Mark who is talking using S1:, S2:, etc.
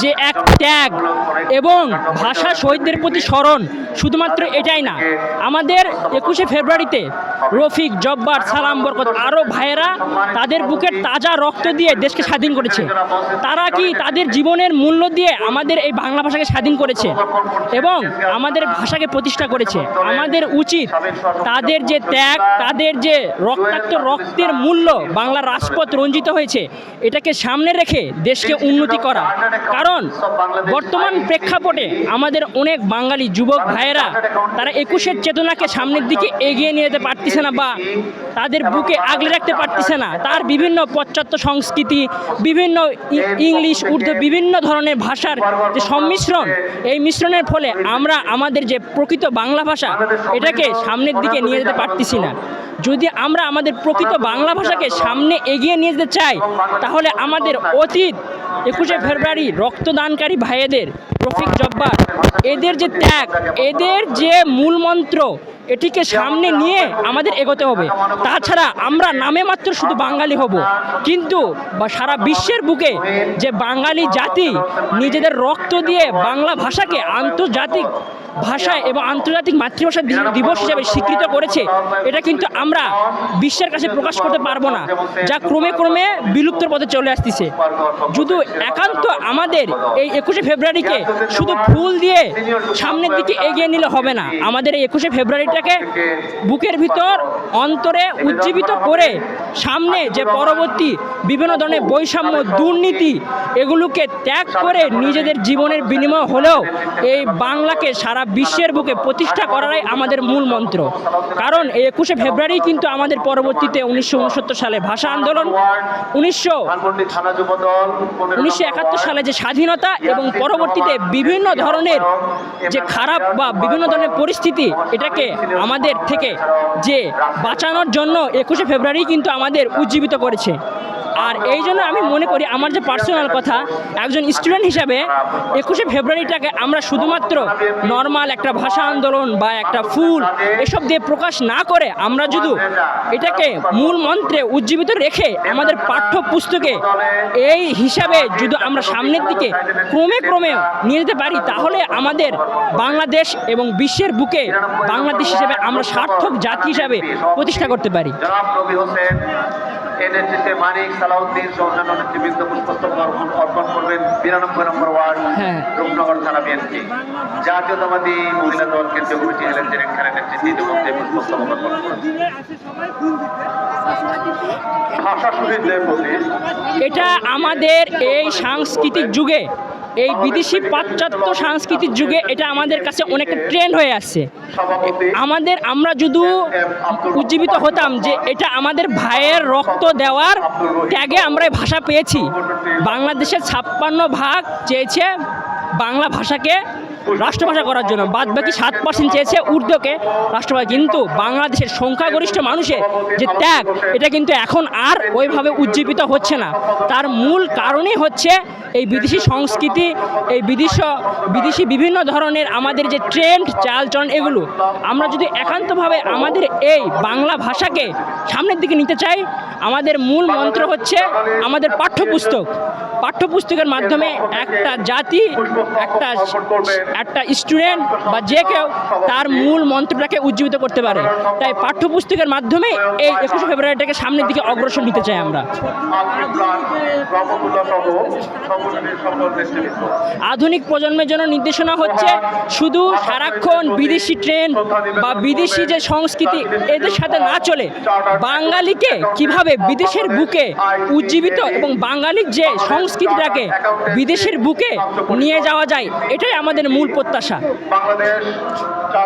S1: যে এক ত্যাগ এবং ভাষা শহীদদের প্রতি স্মরণ শুধুমাত্র এটাই না, আমাদের একুশে ফেব্রুয়ারিতে রফিক, জব্বার, সালাম, বরকত আরও ভাইয়েরা তাদের বুকের তাজা রক্ত দিয়ে দেশকে স্বাধীন করেছে। তারা কি তাদের জীবনের মূল্য দিয়ে আমাদের এই বাংলা ভাষাকে স্বাধীন করেছে এবং আমাদের ভাষাকে প্রতিষ্ঠা করেছে? আমাদের উচিত তাদের যে ত্যাগ, তাদের যে রক্তাক্ত রক্তের মূল্য বাংলার রাজপথ রঞ্জিত হয়েছে, এটাকে সামনে রেখে দেশকে উন্নতি করা। কারণ বর্তমান প্রেক্ষাপটে আমাদের অনেক বাঙালি যুবক ভাইয়েরা তারা একুশের চেতনাকে সামনের দিকে এগিয়ে নিয়ে যেতে পারতেছে না বা তাদের বুকে আগলে রাখতে পারতেছে না। তার বিভিন্ন পাশ্চাত্য সংস্কৃতি, বিভিন্ন ইংলিশ, উর্দু, বিভিন্ন ধরনের ভাষার যে সম্মিশ্রণ, এই মিশ্রণের ফলে আমরা আমাদের যে প্রকৃত বাংলা ভাষা, এটাকে সামনের দিকে নিয়ে যেতে পারতেছি না। যদি আমরা আমাদের প্রকৃত বাংলা ভাষাকে সামনে এগিয়ে নিয়ে যেতে চাই, তাহলে আমাদের অতীত একুশে ফেব্রুয়ারি রক্তদানকারী ভাইয়েদের রফিক জব্বার। এদের যে ত্যাগ এদের যে মূল মন্ত্র এটিকে সামনে নিয়ে আমাদের এগোতে হবে। তাছাড়া আমরা নামে মাত্র শুধু বাঙালি হব। কিন্তু বা সারা বিশ্বের বুকে যে বাঙালি জাতি নিজেদের রক্ত দিয়ে বাংলা ভাষাকে আন্তর্জাতিক ভাষায় এবং আন্তর্জাতিক মাতৃভাষা দিবস হিসেবে স্বীকৃত করেছে এটা কিন্তু আমরা বিশ্বের কাছে প্রকাশ করতে পারব না। যা ক্রমে ক্রমে বিলুপ্তর পথে চলে আসতেছে। শুধু একান্ত আমাদের এই একুশে ফেব্রুয়ারিকে শুধু ফুল দিয়ে সামনের দিকে এগিয়ে নিলে হবে না। আমাদের এই একুশে ফেব্রুয়ারিটাকে বুকের ভিতর, অন্তরে উজ্জীবিত করে সামনে যে পরবর্তী বিভিন্ন ধরনের বৈষম্য, দুর্নীতি, এগুলোকে ত্যাগ করে নিজেদের জীবনের বিনিময় হলেও এই বাংলাকে সারা বিশ্বের বুকে প্রতিষ্ঠা করাটাই আমাদের মূল মন্ত্র। কারণ এই একুশে ফেব্রুয়ারি কিন্তু আমাদের পরবর্তীতে উনিশশো উনসত্তর সালে ভাষা আন্দোলন, উনিশশো উনিশশো একাত্তর সালে যে স্বাধীনতা এবং পরবর্তীতে বিভিন্ন ধরনের যে খারাপ বা বিভিন্ন ধরনের পরিস্থিতি, এটাকে আমাদের থেকে যে বাঁচানোর জন্য একুশে ফেব্রুয়ারি কিন্তু আমাদের উজ্জীবিত করেছে। আর এই জন্য আমি মনে করি আমার যে পার্সোনাল কথা, একজন স্টুডেন্ট হিসাবে একুশে ফেব্রুয়ারিটাকে আমরা শুধুমাত্র নর্মাল একটা ভাষা আন্দোলন বা একটা ফুল এসব দিয়ে প্রকাশ না করে আমরা যদি এটাকে মূল মন্ত্রে উজ্জীবিত রেখে আমাদের পাঠ্যপুস্তকে এই হিসাবে যদি আমরা সামনের দিকে ক্রমে ক্রমে নিয়ে যেতে পারি, তাহলে আমাদের বাংলাদেশ এবং বিশ্বের বুকে বাংলাদেশ হিসেবে আমরা সার্থক জাতি হিসাবে প্রতিষ্ঠা করতে পারি।
S2: মানিক সালাউদ্দিন নেতৃবৃন্দ পুষ্পস্তক অর্পণ অর্পণ করবেন। বিরানব্বই নম্বর ওয়ার্ড
S1: হ্যাঁ।
S2: রূপনগর থানা বিএনপি। জাতীয়তাবাদী মহিলা দল কেন্দ্রীয় কমিটি এলেন এখানে নেতৃত্ব। ইতিমধ্যে পুষ্পস্তক অর্পণ করবেন। ভাষা
S1: এটা আমাদের এই সাংস্কৃতিক যুগে এই বিদেশি পাশ্চাত্য সাংস্কৃতিক যুগে এটা আমাদের কাছে অনেক ট্রেন্ড হয়ে আসছে। আমাদের আমরা যদি উজ্জীবিত হতাম যে এটা আমাদের ভাইয়ের রক্ত দেওয়ার ত্যাগে আমরা এই ভাষা পেয়েছি। বাংলাদেশের ছাপ্পান্ন ভাগ চেয়েছে বাংলা ভাষাকে রাষ্ট্রভাষা করার জন্য। বাদ বাকি সাত পার্সেন্ট চেয়েছে উর্দুকে। রাষ্ট্রভাষা কিন্তু বাংলাদেশের সংখ্যাগরিষ্ঠ মানুষের যে ত্যাগ, এটা কিন্তু এখন আর ওইভাবে উজ্জীবিত হচ্ছে না। তার মূল কারণই হচ্ছে এই বিদেশি সংস্কৃতি, এই বিদেশ, বিদেশি বিভিন্ন ধরনের আমাদের যে ট্রেন্ড চালচলন এগুলো। আমরা যদি একান্তভাবে আমাদের এই বাংলা ভাষাকে সামনের দিকে নিতে চাই, আমাদের মূল মন্ত্র হচ্ছে আমাদের পাঠ্যপুস্তক। পাঠ্যপুস্তকের মাধ্যমে একটা জাতি, একটা একটা স্টুডেন্ট বা যে কেউ তার মূল মন্ত্রটাকে উজ্জীবিত করতে পারে। তাই পাঠ্যপুস্তকের মাধ্যমে এই একুশে ফেব্রুয়ারিটাকে সামনের দিকে অগ্রসর নিতে চাই আমরা। আধুনিক প্রজন্মের জন্য নির্দেশনা হচ্ছে শুধু সারাক্ষণ বিদেশি ট্রেন বা বিদেশি যে সংস্কৃতি, এদের সাথে না চলে বাঙালিকে কীভাবে বিদেশের বুকে উজ্জীবিত এবং বাঙালির যে সংস্কৃতিটাকে বিদেশের বুকে নিয়ে যাওয়া যায়, এটাই আমাদের মূল প্রত্যাশা।
S2: বাংলাদেশ চার